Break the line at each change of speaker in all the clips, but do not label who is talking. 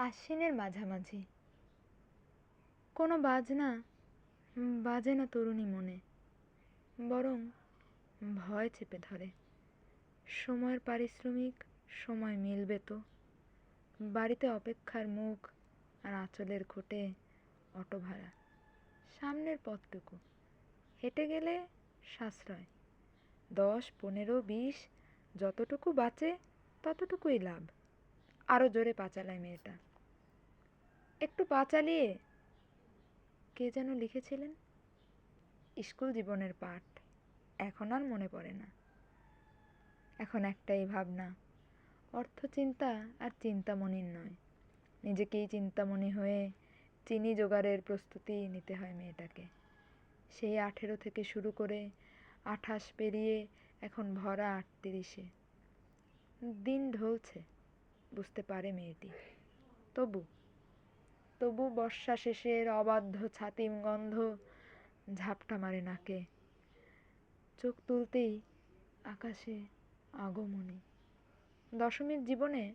আশ্বিনের মাঝামাঝি। কোনো বাজনা বাজে না তরুণী মনে, বরং ভয় চেপে ধরে। সময়ের পারিশ্রমিক, সময় মিলবে তো। বাড়িতে অপেক্ষার মুখ আর আঁচলের খোটে অটো ভাড়া। সামনের পথটুকু। হেঁটে গেলে সাশ্রয়। দশ, পনেরো, বিশ, যতটুকু বাঁচে ততটুকুই লাভ। আরও জোরে পা চালায় মেয়েটা। একটু পা চালিয়ে কে যেন লিখেছিলেন? স্কুল জীবনের পাঠ। এখন আর মনে পড়ে না। এখন একটাই ভাবনা, অর্থ চিন্তা আর চিন্তামণির নয়। নিজেকেই চিন্তামণি হয়ে চিনি জোগাড়ের প্রস্তুতি নিতে হয় মেয়েটাকে। সেই আঠেরো থেকে শুরু করে আঠাশ পেরিয়ে এখন ভরা আটত্রিশে। দিন ঢলছে, বুঝতে পারে মেয়েটি। তবু তবু বর্ষা শেষের অবাধ্য ছাতিম গন্ধ ঝাপটা মারে নাকে। চোখ তুলতেই আকাশে আগমনী। দশমীর জীবনে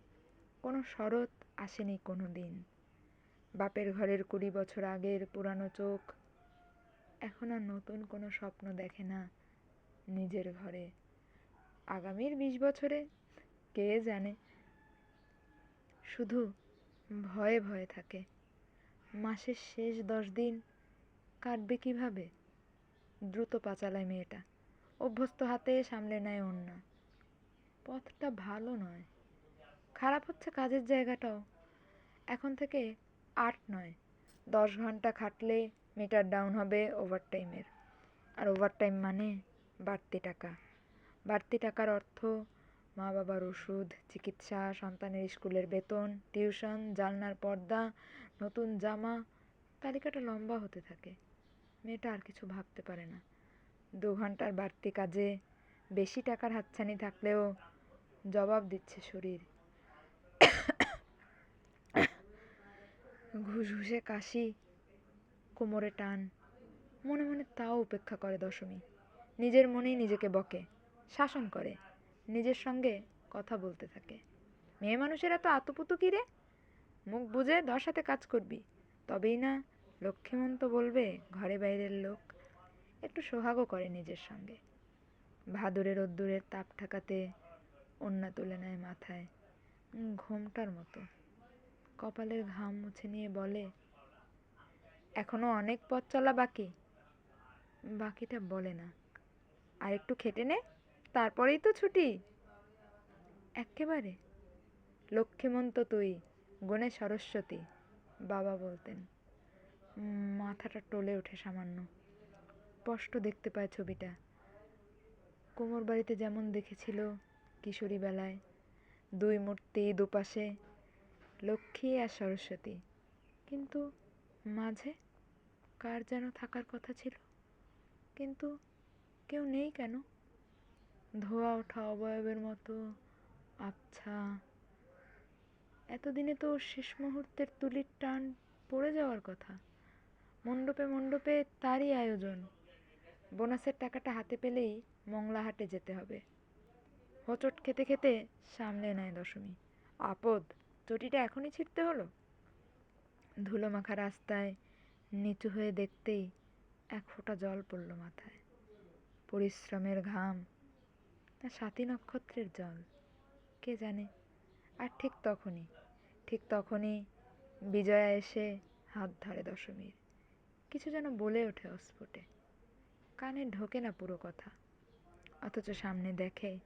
কোনো শরৎ আসেনি কোনো দিন বাপের ঘরের কুড়ি বছর আগের পুরানো চোখ এখন আর নতুন কোনো স্বপ্ন দেখে না নিজের ঘরে। আগামীর বিশ বছরে কে জানে? শুধু ভয়ে ভয়ে থাকে। মাসের শেষ দশ দিন কাটবে কীভাবে? দ্রুত পা চালায় মেয়েটা। অভ্যস্ত হাতে সামলে নেয় অন্য। পথটা ভালো নয়। খারাপ হচ্ছে কাজের জায়গাটাও। এখন থেকে আট নয়। দশ ঘণ্টা খাটলে মিটার ডাউন হবে ওভারটাইমের। আর ওভারটাইম মানে বাড়তি টাকা। বাড়তি টাকার অর্থ মা বাবার ওষুধ, চিকিৎসা, সন্তানের স্কুলের বেতন, টিউশন জালনার পর্দা নতুন জামা, তালিকাটা লম্বা হতে থাকে। মেয়েটা আর কিছু ভাবতে পারে না। দু ঘণ্টার বাড়তি কাজে বেশি টাকার হাতছানি থাকলেও জবাব দিচ্ছে শরীর। ঘুষঘুষে কাশি, কোমরে টান, মনে মনে তাও উপেক্ষা করে দশমী। নিজের মনেই নিজেকে বকে, শাসন করে, নিজের সঙ্গে কথা বলতে থাকে। মেয়ে মানুষের এত আতুপুতু কী রে? মুখ বুঝে হাতে কাজ করবি। তবেই না, লক্ষ্মীমন্ত বলবে, ঘরে বাইরের লোক একটু সোহাগও করে নিজের সঙ্গে। ভাদুরের রোদ্দুরের তাপ ঠেকাতে অন্যা তুলে নেয় মাথায় ঘোমটার মতো। কপালের ঘাম মুছে নিয়ে বলে, এখনও অনেক পথ চলা বাকি। বাকিটা বলে না। আর একটু খেটে নে, তারপরেই তো ছুটি। একেবারে। লক্ষ্মীমন্ত তুই গণে সরস্বতী, বাবা বলতেন। মাথাটা টলে ওঠে সামান্য। স্পষ্ট দেখতে পায় ছবিটা। কোমর বাড়িতে যেমন দেখেছিল কিশোরী বেলায়, দুই মূর্তি দুপাশে, লক্ষ্মী আর সরস্বতী। কিন্তু মাঝে কার যেন থাকার কথা ছিল? কিন্তু কেউ নেই কেন? ধোয়া ওঠা অবয়বের মতো আচ্ছা এতদিনে তো শেষ মুহূর্তের তুলির টান পড়ে যাওয়ার কথা। মণ্ডপে মণ্ডপে তারই আয়োজন। বোনাসের টাকাটা হাতে পেলেই মংলাহাটে যেতে হবে। হোঁচট খেতে খেতে সামলে নেয় দশমী। আপদ, চটিটা এখনই ছিঁড়তে হলো? ধুলো মাখা রাস্তায় নিচু হয়ে দেখতেই এক ফোঁটা জল পড়ল মাথায়। পরিশ্রমের ঘাম সাতী নক্ষত্রের জল, কে জানে? আর ঠিক তখনই ঠিক তখনই বিজয়া এসে হাত ধরে দশমীর। কিছু যেন বলে ওঠে অস্ফুটে। কানে ঢোকে না পুরো কথা। অথচ সামনে দেখে,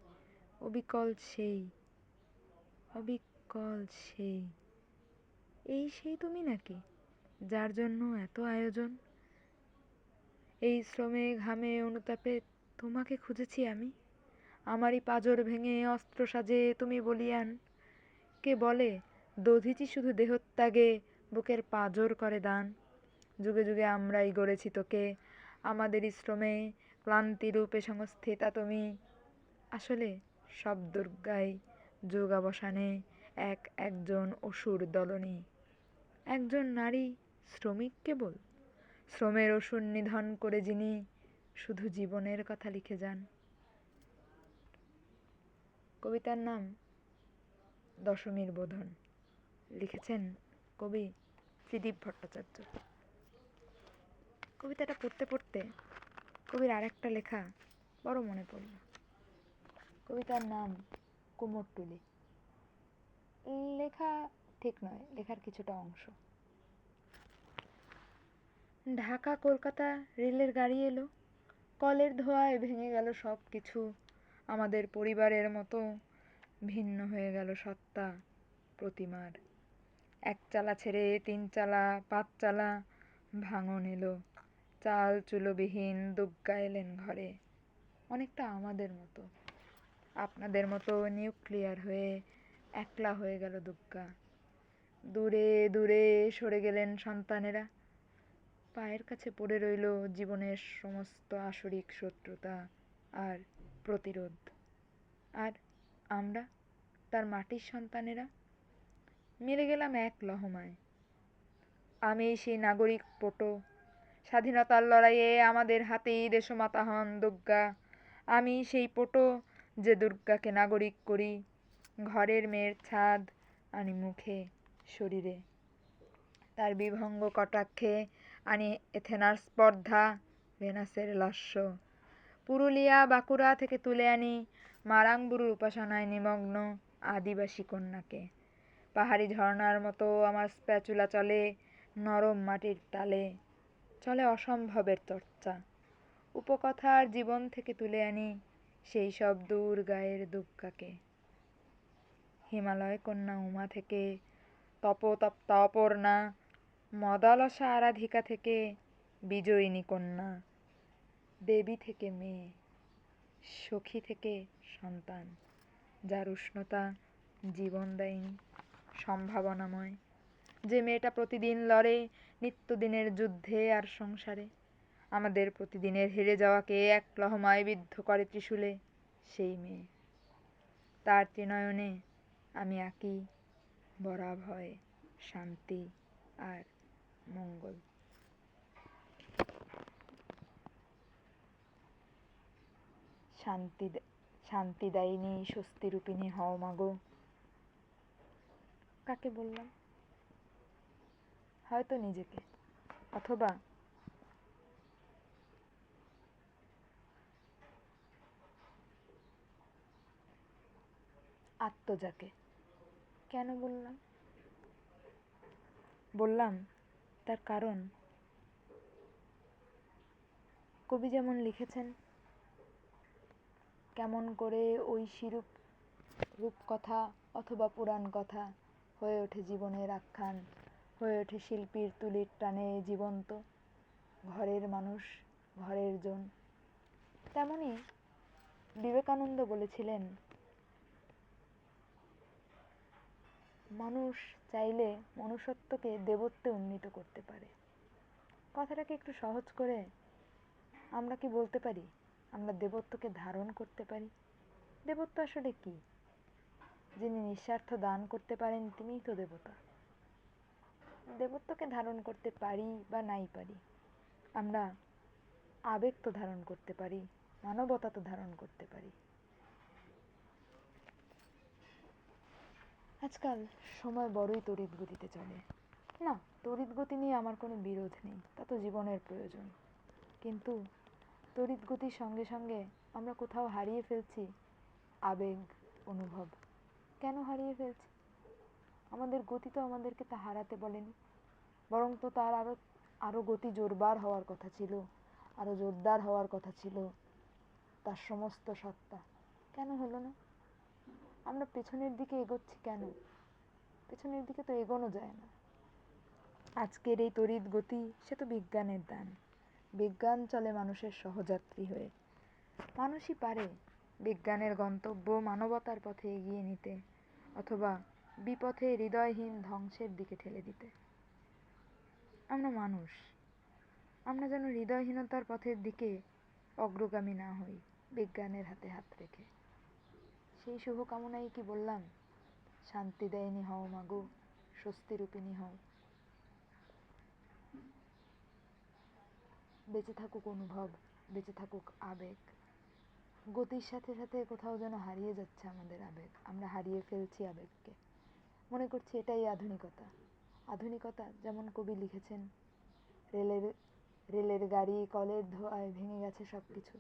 অবিকল সেই অবিকল সেই। এই সেই তুমি নাকি, যার জন্য এত আয়োজন? এই শ্রমে ঘামে অনুতাপে তোমাকে খুঁজেছি আমি। আমারই পাজর ভেঙে অস্ত্র সাজে তুমি বলিয়ান। কে বলে? দধিচি শুধু দেহত্যাগে বুকের পাজর করে দান। যুগে যুগে আমরাই গড়েছি তোকে। আমাদেরই শ্রমে ক্লান্তিরূপে সংস্থিতা তুমি। আসলে সব দুর্গাই যোগাবসানে এক একজন অসুর দলনী। একজন নারী শ্রমিক কেবল? শ্রমের অসুর নিধন করে যিনি শুধু জীবনের কথা লিখে যান। কবিতার নাম দশমীর বোধন। লিখেছেন কবি ত্রিদীপ ভট্টাচার্য। কবিতাটা পড়তে পড়তে কবির আরেকটা লেখা বড় মনে পড়ল। কবিতার নাম কুমোরটুলি লেখা ঠিক নয়, লেখার কিছুটা অংশ। ঢাকা, কলকাতা রেলের গাড়ি এলো। কলের ধোঁয়ায় ভেঙে গেল সব কিছু আমাদের পরিবারের মতো ভিন্ন হয়ে গেল সত্তা, প্রতিমার। এক চালা ছেড়ে তিন চালা, পাঁচ চালা ভাঙন এলো। চাল চুলোবিহীন দুগ্গা এলেন ঘরে। অনেকটা আমাদের মতো। আপনাদের মতো নিউক্লিয়ার হয়ে একলা হয়ে গেল দুগ্গা। দূরে দূরে সরে গেলেন সন্তানেরা। পায়ের কাছে পড়ে রইল জীবনের সমস্ত আসরিক শত্রুতা আর প্রতিরোধ। আর আমরা, তার মাটির সন্তানেরা, মিলে গেলাম এক লহমায়। আমি সেই নাগরিক পটো, স্বাধীনতার লড়াইয়ে আমাদের হাতেই দেশমাতা হন দুর্গা। আমি সেই পটো যে দুর্গাকে নাগরিক করি, ঘরের মেয়ের ছাদ আনি মুখে, শরীরে। তার বিভঙ্গ কটাক্ষে আনি এথেনার স্পর্ধা, ভেনাসের লাস্য। পুরুলিয়া বাঁকুড়া থেকে তুলে আনি মারাংবুরুর উপাসনায় নিমগ্ন আদিবাসী কন্যাকে। পাহাড়ি ঝর্ণার মতো আমার স্প্যাচুলা চলে, নরম মাটির তালে চলে অসম্ভবের চর্চা। উপকথার জীবন থেকে তুলে আনি সেই সব দূর গায়ের দুগ্গাকে। হিমালয় কন্যা উমা থেকে, তপতপ্তা অপর্ণা, মদালসা আরাধিকা থেকে, বিজয়িনী কন্যা, দেবী থেকে মেয়ে। সখী থেকে সন্তান, যার উষ্ণতা জীবনদায়িনী সম্ভাবনাময়। যে মেয়েটা প্রতিদিন লড়ে, নিত্যদিনের যুদ্ধে আর সংসারে। আমাদের প্রতিদিনের হেরে যাওয়াকে এক লহমায় বিদ্ধ করে ত্রিশূলে সেই মেয়ে। তার ত্রিনয়নে আমি আঁকি বরাভয় শান্তি আর মঙ্গল। শান্তি শান্তিদায়িনী স্বস্তিরূপিণী হও মাগো। কাকে বললাম? হয়তো নিজেকে, অথবা আত্মজাকে। কেন বললাম? বললাম, তার কারণ। কবি যেমন লিখেছেন কেমন করে ওই শিরূপ, রূপকথা অথবা পুরাণ কথা হয়ে ওঠে জীবনের আখ্যান, হয়ে ওঠে শিল্পীর তুলির টানে জীবন্ত, ঘরের মানুষ, ঘরের জন। তেমনি বিবেকানন্দ বলেছিলেন, মানুষ চাইলে মনুষ্যত্বকে দেবত্বে উন্নীত করতে পারে। কথাটাকে একটু সহজ করে আমরা কি বলতে পারি? আমরা দেবত্বকে ধারণ করতে পারি। দেবত্ব আসলে কি? যিনি নিঃস্বার্থ দান করতে পারেন, তিনিই তো দেবতা। দেবত্বকে ধারণ করতে পারি বা নাই পারি, আমরা আবেগ তো ধারণ করতে পারি, মানবতা তো ধারণ করতে পারি। আজকাল সময় বড়ই তড়িৎ গতিতে চলে। না, তড়িৎ গতি নিয়ে আমার কোনো বিরোধ নেই, তা তো জীবনের প্রয়োজন। কিন্তু তড়িৎ গতির সঙ্গে সঙ্গে আমরা কোথাও হারিয়ে ফেলছি। আবেগ, অনুভব। কেন হারিয়ে ফেলছি? আমাদের গতি তো আমাদেরকে তা হারাতে বলেনি। বরং তো তার আরও আরও গতি জোরবার হওয়ার কথা ছিল আরও জোরদার হওয়ার কথা ছিল। তার সমস্ত সত্তা। কেন হলো না? আমরা পেছনের দিকে এগোচ্ছি কেন? পেছনের দিকে তো এগোনো যায় না। আজকের এই তড়িৎ গতি, সে তো বিজ্ঞানের দান। বিজ্ঞান চলে মানুষের সহযাত্রী হয়ে। মানুষই পারে বিজ্ঞানের গন্তব্য মানবতার পথে এগিয়ে নিতে অথবা বিপথে হৃদয়হীন ধ্বংসের দিকে ঠেলে দিতে। আমরা মানুষ। আমরা যেন হৃদয়হীনতার পথের দিকে অগ্রগামী না হই, বিজ্ঞানের হাতে হাত রেখে। সেই শুভকামনাই কি বললাম? শান্তি দেয়নি হও মাগো, স্বস্তিরূপিণী হও। বেঁচে থাকুক অনুভব, বেঁচে থাকুক আবেগ। গতির সাথে সাথে কোথাও যেন হারিয়ে যাচ্ছে আমাদের আবেগ। আমরা হারিয়ে ফেলছি আবেগকে। মনে করছি এটাই আধুনিকতা। আধুনিকতা, যেমন কবি লিখেছেন, রেলের রেলের গাড়ি কলের ধোঁয়ায় ভেঙে গেছে সব কিছু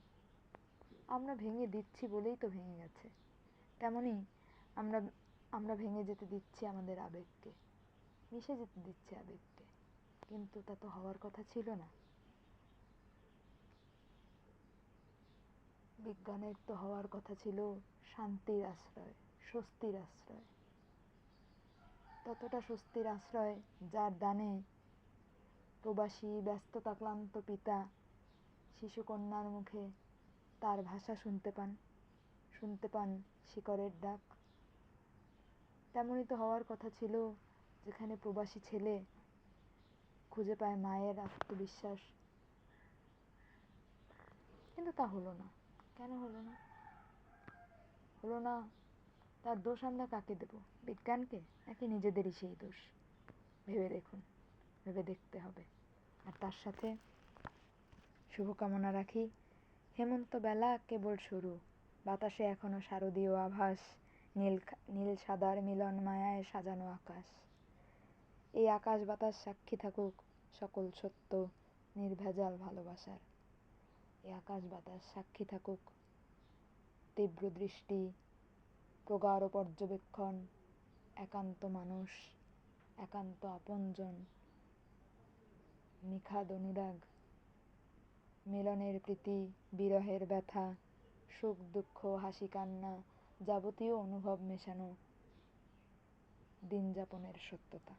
আমরা ভেঙে দিচ্ছি বলেই তো ভেঙে গেছে। তেমনই আমরা আমরা ভেঙে যেতে দিচ্ছি আমাদের আবেগকে। মিশে যেতে দিচ্ছি আবেগকে। কিন্তু তা তো হওয়ার কথা ছিল না। বিজ্ঞানের তো হওয়ার কথা ছিল শান্তির আশ্রয়, স্বস্তির আশ্রয়। ততটা স্বস্তির আশ্রয় যার দানে প্রবাসী, ব্যস্ততা ক্লান্ত পিতা, শিশুকন্যার মুখে তার ভাষা শুনতে পান শুনতে পান শিকরের ডাক। তেমনই তো হওয়ার কথা ছিল যেখানে প্রবাসী ছেলে খুঁজে পায় মায়ের আত্মবিশ্বাস। কিন্তু তা হলো না। কেন হলো না? হলো না, তার দোষ আমরা কাকে দেব? বিজ্ঞানকে নাকি নিজেদেরই সেই দোষ? ভেবে দেখুন, ভেবে দেখতে হবে। আর তার সাথে শুভকামনা রাখি। হেমন্ত বেলা কেবল শুরু। বাতাসে এখনও শারদীয় আভাস, নীল নীল সাদার মিলন মায়ায় সাজানো আকাশ। এই আকাশ বাতাস সাক্ষী থাকুক সকল সত্য, নির্ভেজাল ভালোবাসার। এই আকাশ বাতাস সাক্ষী থাকুক। তীব্র দৃষ্টি, প্রগাঢ় পর্যবেক্ষণ, একান্ত মানুষ, একান্ত আপনজন, নিখাদ অনুরাগ, মিলনের প্রীতি, বিরহের ব্যথা, সুখ, দুঃখ, হাসি, কান্না যাবতীয় অনুভব মেশানো দিন যাপনের সত্যতা।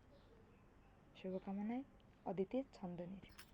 শুভকামনায় অদিতির ছন্দনীর